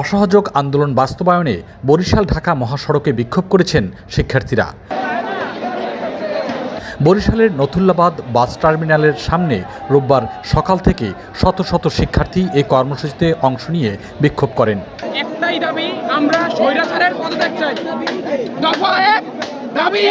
অসহযোগ আন্দোলন বাস্তবায়নে বরিশাল ঢাকা মহাসড়কে বিক্ষোভ করেছেন শিক্ষার্থীরা। বরিশালের নথুল্লাবাদ বাস টার্মিনালের সামনে রোববার সকাল থেকে শত শত শিক্ষার্থী এই কর্মসূচিতে অংশ নিয়ে বিক্ষোভ করেন। দাবি দাবি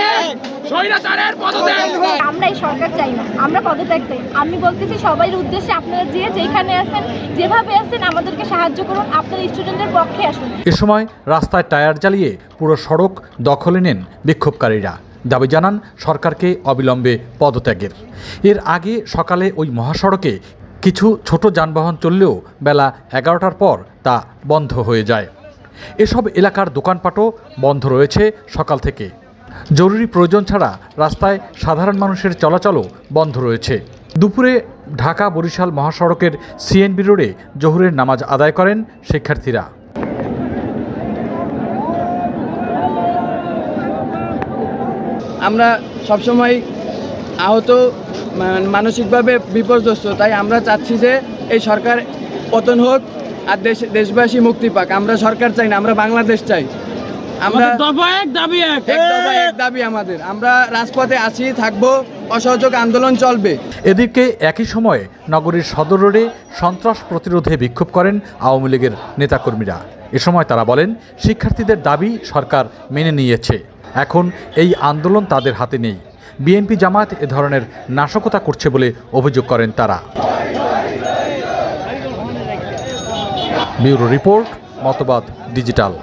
আমরা এই সরকার চাই না আমরা পদত্যাগ চাই। আমি বলতেছি সবাই উদ্দেশ্যে আপনারা যে যেখানে আছেন যেভাবে আছেন আমাদেরকে সাহায্য করুন আপনার স্টুডেন্টের পক্ষে আসুন। এ সময় রাস্তায় টায়ার জ্বালিয়ে পুরো সড়ক দখলে নেন বিক্ষোভকারীরা। দাবি জানান সরকারকে অবিলম্বে পদত্যাগের। এর আগে সকালে ওই মহাসড়কে কিছু ছোট যানবাহন চললেও বেলা এগারোটার পর তা বন্ধ হয়ে যায়। এসব এলাকার দোকানপাটও বন্ধ রয়েছে সকাল থেকে। জরুরি প্রয়োজন ছাড়া রাস্তায় সাধারণ মানুষের চলাচলও বন্ধ রয়েছে। দুপুরে ঢাকা বরিশাল মহাসড়কের সিএনবি রোডে জহুরের নামাজ আদায় করেন শিক্ষার্থীরা। আমরা সবসময় আহত মা- মানসিকভাবে বিপর্যস্ত, তাই আমরা চাচ্ছি যে এই সরকার পতন হোক আর দেশ দেশবাসী মুক্তি পাক। আমরা সরকার চাই না, আমরা বাংলাদেশ চাই। আমরা দফা এক দাবি এক। এক দফা এক দাবি আমাদের। আমরা রাজপথে আছি থাকব অসহযোগ আন্দোলন চলবে। এদিকে একই সময়ে নগরীর সদর রোডে সন্ত্রাস প্রতিরোধে বিক্ষোভ করেন আওয়ামী লীগের নেতাকর্মীরা। এ সময় তারা বলেন শিক্ষার্থীদের দাবি সরকার মেনে নিয়েছে। এখন এই আন্দোলন তাদের হাতে নেই। বিএনপি জামাত এ ধরনের নাশকতা করছে বলে অভিযোগ করেন তারা। ব্যুরো রিপোর্ট মতবাদ ডিজিটাল।